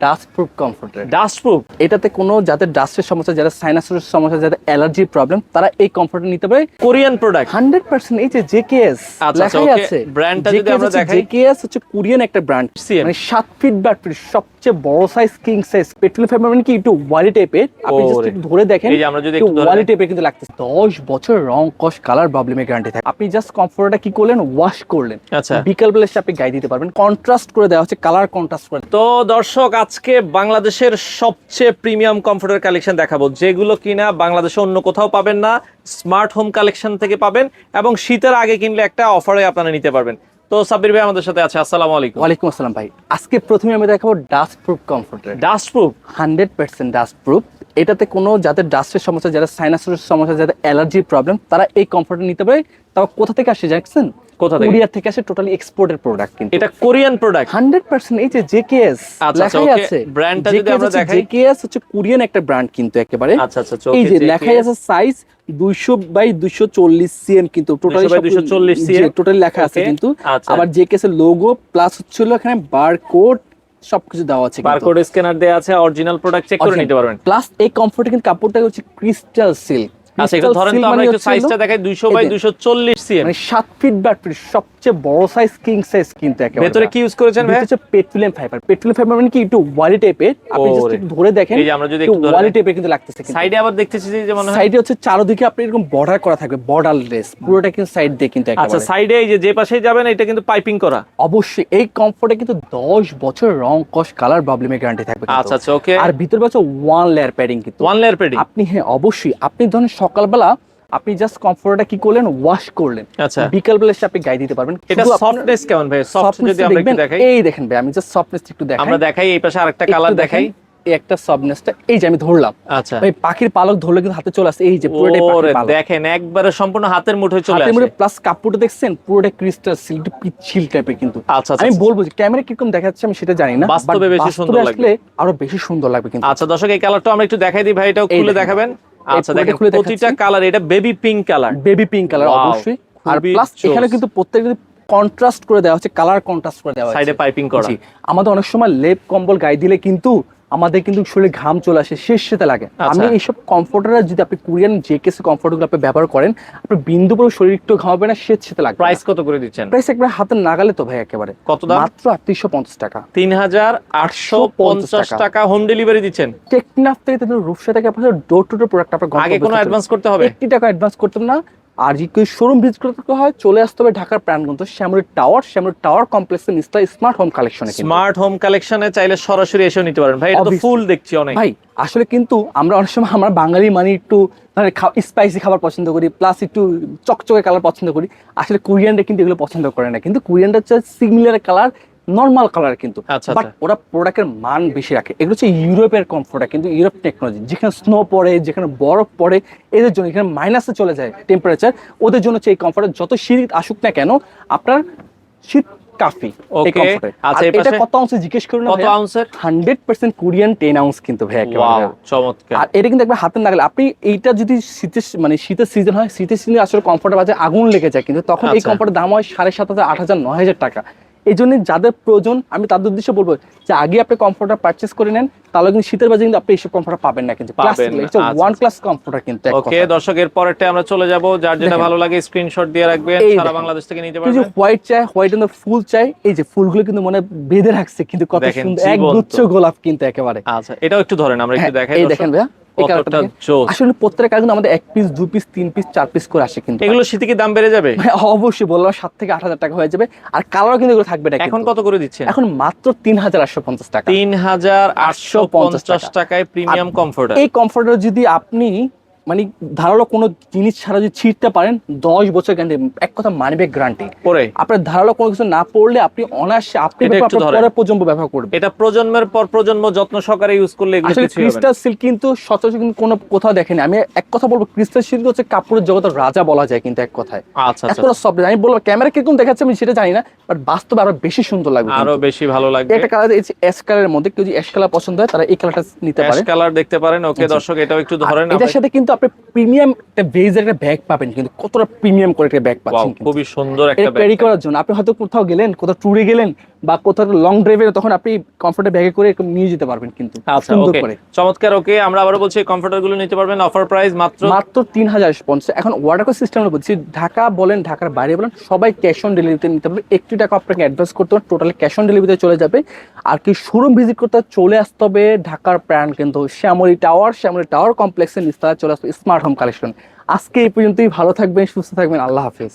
Dust proof comforter dust proof এটাতে কোনো যাদের ডাস্টের সমস্যা যাদের সাইনাসের সমস্যা যাদের অ্যালার্জির প্রবলেম তারা এই কমফোর্টার নিতে পারে। কোরিয়ান প্রোডাক্ট হান্ড্রেড পার্সেন্ট এই যে জেকেএস আচ্ছা, আচ্ছা, লেখাই আছে। ব্র্যান্ডটা যদি আমরা দেখাই। জেকেএস হচ্ছে কোরিয়ান একটা ব্র্যান্ড মানে সাত ফিট বাট সবচেয়ে বড় size king size petrol fibre মানে কি? একটু ওয়ালি টাইপের আপনি ওরে। একটু ধরে দেখেন এই যে আমরা যদি একটু ওয়ালি টাইপের কিন্তু লাগতেছে। দশ বছর রং কস কালার প্রবলেমের গ্যারান্টি থাকে। আপনি জাস্ট কমফোর্টটা কি করলেন? ওয়াশ করলেন। আচ্ছা। বিকাল বেলা আপনি গায়ে দিতে পারবেন। কন্ট্রাস্ট করে দেওয়া হচ্ছে কালার কন্ট্রাস্ট করে। তো দর্শক আজকে বাংলাদেশের সবচেয়ে প্রিমিয়াম কমফোর্টের কালেকশন দেখাবো যেগুলো কিনা বাংলাদেশে অন্য কোথাও পাবেন না স্মার্ট হোম কালেকশন থেকে পাবেন এবং শীতের আগে কিনলে একটা অফারে আপনারা নিতে পারবেন। তো সাব্বির ভাই আমাদের সাথে আছে আসসালামু আলাইকুম। ওয়ালাইকুম আসসালাম ভাই। আজকে প্রথমে আমি দেখাবো dust proof comforter dust proof hundred percent dust proof এটাতে কোনো যাদের ডাস্টের সমস্যা যাদের সাইনাসের সমস্যা যাদের অ্যালার্জির প্রবলেম তারা এই কমফোর্টার নিতে পারে। তাও কোথা থেকে আসে জানছেন কোথা থেকে? কোরিয়া থেকে আসে টোটালি এক্সপোর্টের প্রোডাক্ট কিন্তু। এটা কোরিয়ান প্রোডাক্ট হান্ড্রেড পার্সেন্ট এই যে জেকেএস আচ্ছা, আচ্ছা, লেখাই আছে। ব্র্যান্ডটা যদি আমরা দেখাই। জেকেএস হচ্ছে কোরিয়ান একটা ব্র্যান্ড কিন্তু একেবারে। আচ্ছা আচ্ছা এই যে লেখাই আছে সাইজ দুইশো বাই দুইশো চল্লিশ সিএম কিন্তু টোটালি 200 by 240 cm? টোটালি লেখা আছে কিন্তু। আচ্ছা। আবার জেকেএস এর লোগো প্লাস হচ্ছিল এখানে বারকোড সবকিছু দেওয়া আছে। বারকোড স্ক্যানার দেয়া আছে অরিজিনাল প্রোডাক্ট চেক করে নিতে পারবেন। প্লাস এই কমফোর্টে কিন্তু কাপড়টা হচ্ছে ক্রিস্টাল সিল্ক আচ্ছা একটু ধরেন তো আমরা একটু সাইজটা দেখাই 200 বাই 240 সিএম মানে সাত ফিট বাট সবচেয়ে বড় সাইজ কিং সাইজ কিন্তু একেবারে। ভেতরে কি ইউজ করেছেন ভাই? হচ্ছে পেট্রোলিয়াম ফাইবার পেট্রোলিয়াম ফাইবার মানে কি একটু ওয়ালি টাইপের আপনি just একটু ধরে দেখেন এই যে আমরা যদি একটু ওয়ালি টাইপের কিন্তু লাগতেছে কিন্তু। সাইডে আবার দেখতেছি যে মনে হয় সাইডে হচ্ছে চারদিকে আপনি এরকম বর্ডার করা থাকবে বর্ডার লেস পুরোটা কিন্তু সাইড দিয়ে কিন্তু আচ্ছা সাইডে এই যে যে পাশেই যাবেন এটা কিন্তু পাইপিং করা। অবশ্যই এই কমফোর্টে কিন্তু দশ বছর রং কস কালার প্রবলেমের গ্যারান্টি থাকবে আচ্ছা আচ্ছা ওকে আর ভিতরে হচ্ছে ওয়ান লেয়ার প্যাডিং কিন্তু। ওয়ান লেয়ার পেডি আপনি হ্যাঁ অবশ্যই আপনি ধরেন সকালবেলা আপনি জাস্ট কমফোর্টটা কি করলেন? ওয়াশ করলেন। আচ্ছা। বিকাল বেলা এসে আপনি গায়ে দিতে পারবেন। এটা সফটনেস কেমন ভাই? সফট যদি আমরা একটু দেখাই। এই দেখেন ভাই আমি জাস্ট সফটনেস একটু দেখাই। আমরা দেখাই এই পাশে আরেকটা কালার দেখাই। একটা সফটনেসটা এই যে আমি ধরলাম। আচ্ছা। ভাই পাখির পালক ধরলে কিন্তু হাতে চলে আসে এই যে পুরোটাই পাখির পালক। দেখেন একবারে সম্পূর্ণ হাতের মুঠোয় চলে হাতের আসে। মধ্যে প্লাস কাপড়টা দেখছেন পুরোটা ক্রিস্টাল সিল্ক পিচ্ছিল টাইপের কিন্তু। আচ্ছা আচ্ছা আমি আচ্ছা। বলব যে ক্যামেরা কীরকম দেখা যাচ্ছে আমি সেটা জানি না বাস্তবে বেশি সুন্দর লাগবে। আরও বেশি সুন্দর লাগবে কিন্তু। আচ্ছা দর্শক এই কালারটা আমরা একটু দেখাই দিই ভাই এটাও খুলে দেখাবেন। আচ্ছা দেখেন প্রতিটা কালার এটা baby pink colour baby pink colour অবশ্যই। আর প্লাস এখানে কিন্তু প্রত্যেকটা কন্ট্রাস্ট করে দেওয়া হচ্ছে কালার কন্ট্রাস্ট করে দেওয়া সাইডে পাইপিং করা। আমাদের অনেক সময় লেপ কম্বল গায়ে দিলে কিন্তু আমাদের কিন্তু শরীরে ঘাম চলে আসে শেষ সেতে লাগে। আচ্ছা। আমি এইসব কমফোর্টার যদি আপনি কোরিয়ান যে কেসে কমফোর্টগুলো আপনি ব্যবহার করেন আপনার বিন্দু পুরো শরীর একটু ঘামাবে না শীত সেতে লাগবে প্রাইস কত করে দিচ্ছেন? প্রাইস একবার হাতে নাগালে তো ভাই একেবারে। কত দাম? মাত্র আটত্রিশশো পঞ্চাশ টাকা। তিন হাজার আটশো পঞ্চাশ টাকা। হোম ডেলিভারি দিচ্ছেন। টেকনাফ থেকে রূপসা থেকে আপনার ডোর টু ডোর প্রোডাক্ট আপনার আগে কোনো অ্যাডভান্স করতে হবে? একটি টাকা অ্যাডভান্স করতাম না আর যদি কেউ শোরুম ভিজিট করতে হয় চলে আসতে হবে ঢাকার প্রাণগন্ত শ্যামলী টাওয়ার শ্যামলী টাওয়ার কমপ্লেক্সের নিচটা স্মার্ট হোম কালেকশনে স্মার্ট হোম কালেকশনে চাইলে সরাসরি এসেও নিতে পারেন। ভাই এটা তো ফুল দেখছি অনেক। ভাই আসলে কিন্তু আমরা অনেক সময় আমরা বাঙালি মানে একটু মানে স্পাইসি খাবার পছন্দ করি প্লাস একটু চকচকে কালার পছন্দ করি। আসলে কোরিয়ানরা কিন্তু এগুলো পছন্দ করে না। কিন্তু কোরিয়ানরা হচ্ছে সিমিলার কালার নর্মাল কালার কিন্তু। আচ্ছা, বাট আচ্ছা। ওরা প্রোডাক্টের মান বেশি রাখে। এগুলো হচ্ছে ইউরোপের কমফোর্টার কিন্তু ইউরোপ টেকনোলজি যেখানে স্নো পড়ে যেখানে বরফ পড়ে এদের জন্য এখানে মাইনাসে চলে যায় টেম্পারেচার ওদের জন্য হচ্ছে এই কমফোর্টার যত শীত আসুক না কেন আপনার শীত কাফি এই আচ্ছা, এটা কত অংশে জিজ্ঞেস করুন কত আউন্সের hundred percent Korean ten ounce কিন্তু ভাই একেবারে। চমৎকার। আর এটা কিন্তু একবার হাতে নাগালে আপনি এইটা যদি শীতের মানে শীতের সিজন হয় শীতের সিজনে আসলে কমফোর্টের বাজে আগুন লেগে যায় কিন্তু তখন এই আচ্ছা। কমফোর্টের দাম হয় সাড়ে সাত হাজার আট হাজার নয় হাজার টাকা। এই জন্য যাদের প্রয়োজন আমি তাদের উদ্দেশ্যে বলব যে আগে আপনি কমফোর্টার পারচেস করে নেন তাহলে কিন্তু শীতের বাজে কিন্তু আপনি এইসব কমফোর্টার পাবেন না কিন্তু। ওয়ান ক্লাস কমফোর্টার কিন্তু ওকে কথায়। দর্শক এর পরেরটা আমরা চলে যাব। যার যেটা ভালো লাগে স্ক্রিনশট দিয়ে রাখবেন। সারা বাংলাদেশ থেকে নিতে যে পারবেন। হোয়াইট চাই হোয়াইট এন্ড ফুল চাই এই যে ফুলগুলো কিন্তু মনে বেঁধে রাখছে কিন্তু কত সুন্দর এক গুচ্ছ গোলাপ কিন্তু একেবারে। আচ্ছা এটাও একটু ধরেন আমরা একটু হ্যাঁ, দেখাই এই দেখেন ভাইয়া। আসলে প্রত্যেকটা কিন্তু আমাদের এক পিস দু পিস তিন পিস চার পিস করে আসে কিন্তু। এগুলো শীতে কি দাম বেড়ে যাবে? অবশ্যই বললাম সাত থেকে আট হাজার টাকা হয়ে যাবে। আর কালারও কিন্তু এগুলো থাকবে না এখন কত করে দিচ্ছে এখন মাত্র তিন হাজার আটশো পঞ্চাশ টাকা। তিন হাজার আটশো পঞ্চাশ টাকায় প্রিমিয়াম কমফোর্টার এই কমফোর্টার যদি আপনি মানে ধারালো কোনো জিনিস ছাড়া যদি ছিঁড়তে পারেন দশ বছর গ্যারান্টি এক কথা মানবে গ্যারান্টি পরে? আপনার ধারালো কোনো কিছু না পড়লে আপনি অনায়াসে আপনি এটা একটু পরে পর্যন্ত ব্যবহার করবেন। এটা প্রজন্মের পর প্রজন্ম যত্ন সহকারে ইউজ করলে আসলে। ক্রিস্টাল সিল্ক কিন্তু সচরাচর কিন্তু কোনো কোথাও দেখেনি। আমি এক কথা বলব ক্রিস্টাল সিল্ক হচ্ছে কাপড়ের জগতের রাজা বলা যায় কিন্তু এক কথায়। আচ্ছা আচ্ছা এতটা সফট আমি বলব ক্যামেরা কীরকম দেখাচ্ছে আমি সেটা জানি না বাট বাস্তবে আরও বেশি সুন্দর লাগবে আরও বেশি ভালো লাগবে। একটা কালার এস কালারের মধ্যে কেউ যদি কালার পছন্দ হয় তারা এই কালারটা নিতে অ্যাশ পারে। কালার দেখতে পারেন। ওকে দর্শক এটাও একটু ধরেন এটার সাথে কিন্তু আপনি প্রিমিয়াম একটা ভেজের একটা ব্যাগ পাবেন কিন্তু কতটা প্রিমিয়াম করে একটা ব্যাগ পাচ্ছেন খুবই সুন্দর একটা ক্যারি করার জন্য। আপনি হয়তো কোথাও গেলেন কোথাও ট্যুরে গেলেন বা কোথাও লং ড্রাইভে তখন আপনি কমফোর্টের ব্যাগে করে নিয়ে যেতে পারবেন কিন্তু। আচ্ছা ওকে চমৎকার ওকে আমরা আবারও বলছি কমফোর্টারগুলো নিতে পারবেন। অফার প্রাইস মাত্র মাত্র তিন হাজার পঞ্চাশ এখন ওয়াটার সিস্টেম বলছি ঢাকা বলেন ঢাকার বাইরে বলেন সবাই ক্যাশ অন ডেলিভারিতে নিতে পারবে। একটি টাকা আপনাকে অ্যাডভান্স করতে হবে টোটালি ক্যাশ অন ডেলিভারিতে চলে যাবে। আর কি শোরুম ভিজিট করতে চলে আসতে হবে ঢাকার প্রাণ কিন্তু শ্যামলী টাওয়ার শ্যামলী টাওয়ার কমপ্লেক্সের নিস্তারা চলে আসবে স্মার্ট হোম কালেকশন আজকে এই পর্যন্তই ভালো থাকবেন সুস্থ থাকবেন আল্লাহ হাফিজ।